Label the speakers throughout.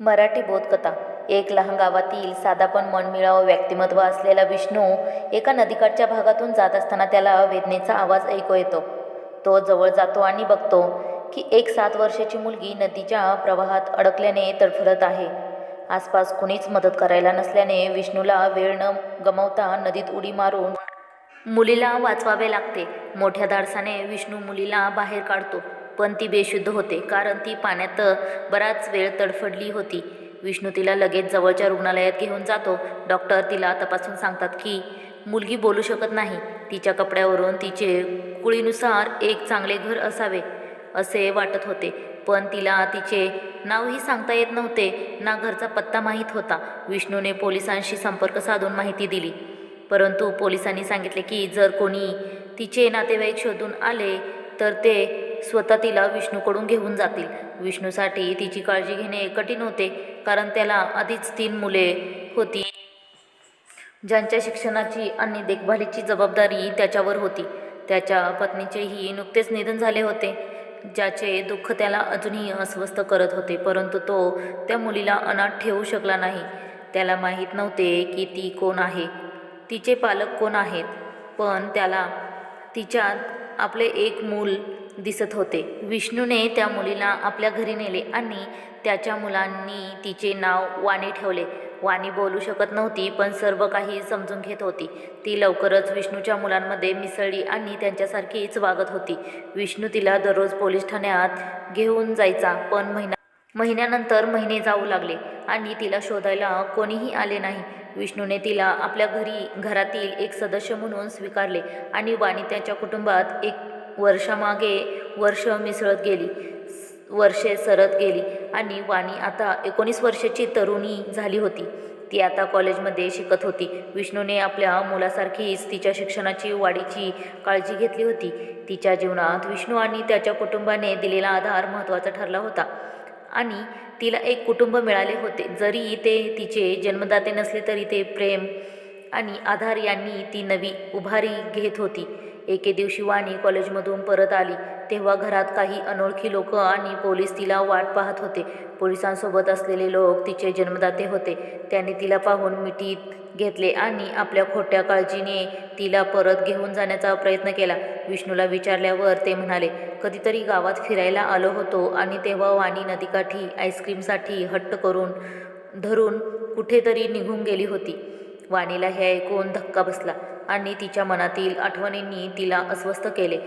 Speaker 1: मराठी बोधकथा. एक लहान गावातील साधा पण मनमिळावं व्यक्तिमत्व असलेला विष्णू एका नदीकाठच्या भागातून जात असताना त्याला वेदनेचा आवाज ऐकू येतो. तो जवळ जातो आणि बघतो की एक सात वर्षाची मुलगी नदीच्या प्रवाहात अडकल्याने तडफडत आहे. आसपास कुणीच मदत करायला नसल्याने विष्णूला वेळ न गमावता नदीत उडी मारून मुलीला वाचवावे लागते. मोठ्या धाडसाने विष्णू मुलीला बाहेर काढतो. पण ती बेशुद्ध होते कारण ती पाण्यात बराच वेळ तडफडली होती. विष्णू तिला लगेच जवळच्या रुग्णालयात घेऊन जातो. डॉक्टर तिला तपासून सांगतात की मुलगी बोलू शकत नाही. तिच्या कपड्यावरून तिचे कुळीनुसार एक चांगले घर असावे. असे वाटत होते पण तिला तिचे नावही सांगता येत नव्हते. ना घरचा पत्ता माहीत होता. विष्णूने पोलिसांशी संपर्क साधून माहिती दिली. परंतु पोलिसांनी सांगितले की जर कोणी तिचे नातेवाईक शोधून आले तर ते स्वतः तिला विष्णूकडून घेऊन जातील. विष्णूसाठी तिची काळजी घेणे कठीण होते कारण त्याला आधीच तीन मुले होती. ज्यांच्या शिक्षणाची आणि देखभालीची जबाबदारी त्याच्यावर होती. त्याच्या पत्नीचेही नुकतेच निधन झाले होते ज्याचे दुःख त्याला अजूनही अस्वस्थ करत होते परंतु तो त्या मुलीला अनाथ ठेवू शकला नाही. त्याला माहीत नव्हते की ती कोण आहे. तिचे पालक कोण आहेत पण त्याला तिच्यात आपले एक मूल दिसत होते. विष्णूने त्या मुलीला आपल्या घरी नेले आणि त्याच्या मुलांनी तिचे नाव वाणी ठेवले. वाणी बोलू शकत नव्हती पण सर्व काही समजून घेत होती. ती लवकरच विष्णूच्या मुलांमध्ये मिसळली आणि त्यांच्यासारखीच वागत होती. विष्णू तिला दररोज पोलीस ठाण्यात घेऊन जायचा पण महिना महिन्यानंतर महिने जाऊ लागले आणि तिला शोधायला कोणीही आले नाही. विष्णूने तिला आपल्या घरी घरातील एक सदस्य म्हणून स्वीकारले आणि वाणी त्याच्या कुटुंबात एक वर्षामागे वर्ष मिसळत गेली वर्षे सरत गेली आणि वाणी आता एकोणीस वर्षाची तरुणी झाली होती. ती आता कॉलेजमध्ये शिकत होती. विष्णूने आपल्या मुलासारखीच तिच्या शिक्षणाची वाढीची काळजी घेतली होती. तिच्या जीवनात विष्णू आणि त्याच्या कुटुंबाने दिलेला आधार महत्त्वाचा ठरला होता. आणि तिला एक कुटुंब मिळाले होते. जरी ते तिचे जन्मदाते नसले तरी ते प्रेम आणि आधार यांनी ती नवी उभारी घेत होती. एके दिवशी वाणी कॉलेजमधून परत आली. तेव्हा घरात काही अनोळखी लोक आणि पोलीस तिला वाट पाहत होते. पोलिसांसोबत असलेले लोक तिचे जन्मदाते होते. त्यांनी तिला पाहून मिठीत घेतले आणि आपल्या खोट्या काळजीने तिला परत घेऊन जाण्याचा प्रयत्न केला. विष्णूला विचारल्यावर ते म्हणाले कधीतरी गावात फिरायला आलो होतो आणि तेव्हा वाणी नदीकाठी आईस्क्रीमसाठी हट्ट करून धरून कुठेतरी निघून गेली होती. वाणीला हे ऐकून धक्का बसला आणि तिच्या मनातील आठवणींनी तिला अस्वस्थ केले.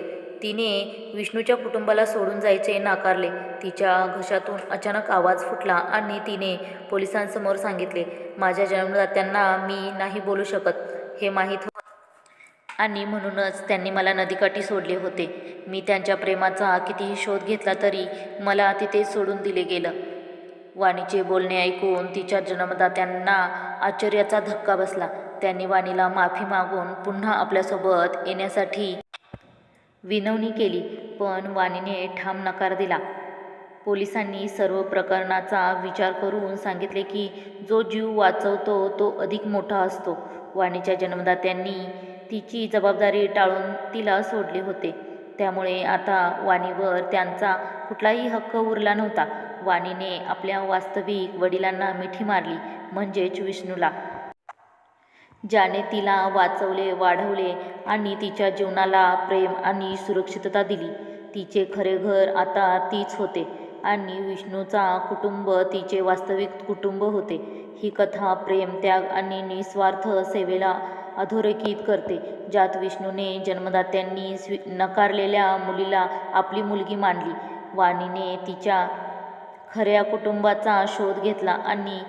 Speaker 1: तिने विष्णूच्या कुटुंबाला सोडून जायचे नाकारले. तिच्या घशातून अचानक आवाज फुटला आणि तिने पोलिसांसमोर सांगितले माझ्या जन्मदात्यांना मी नाही बोलू शकत हे माहीत हो आणि म्हणूनच त्यांनी मला नदीकाठी सोडले होते. मी त्यांच्या प्रेमाचा कितीही शोध घेतला तरी मला तिथे सोडून दिले गेलं. वाणीचे बोलणे ऐकून तिच्या जन्मदात्यांना आश्चर्याचा धक्का बसला. त्यांनी वाणीला माफी मागून पुन्हा आपल्यासोबत येण्यासाठी विनवणी केली पण वाणीने ठाम नकार दिला. पोलिसांनी सर्व प्रकरणाचा विचार करून सांगितले की जो जीव वाचवतो तो अधिक मोठा असतो. वाणीच्या जन्मदात्यांनी तिची जबाबदारी टाळून तिला सोडले होते. त्यामुळे आता वाणीवर त्यांचा कुठलाही हक्क उरला नव्हता. वाणीने आपल्या वास्तविक वडिलांना मिठी मारली म्हणजेच विष्णूला. ज्याने तिला वाचवले वाढवले आणि तिच्या जीवनाला प्रेम आणि सुरक्षितता दिली. तिचे खरे घर आता तीच होते आणि विष्णूचा कुटुंब तिचे वास्तविक कुटुंब होते. ही कथा प्रेम त्याग आणि निस्वार्थ सेवेला अधोरेखित करते ज्यात विष्णूने जन्मदात्यांनी स्वी नकारलेल्या मुलीला आपली मुलगी मानली. वाणीने तिच्या खऱ्या कुटुंबाचा शोध घेतला आणि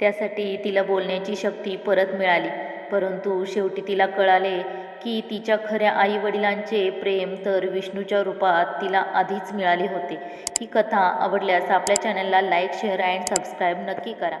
Speaker 1: त्यासाठी तिला बोलण्याची शक्ती परत मिळाली. परंतु शेवटी तिला कळाले की तिच्या खऱ्या आईवडिलांचे प्रेम तर विष्णूच्या रूपात तिला आधीच मिळाले होते. ही कथा आवडल्यास आपल्या चॅनलला लाईक शेअर अँड सबस्क्राईब नक्की करा.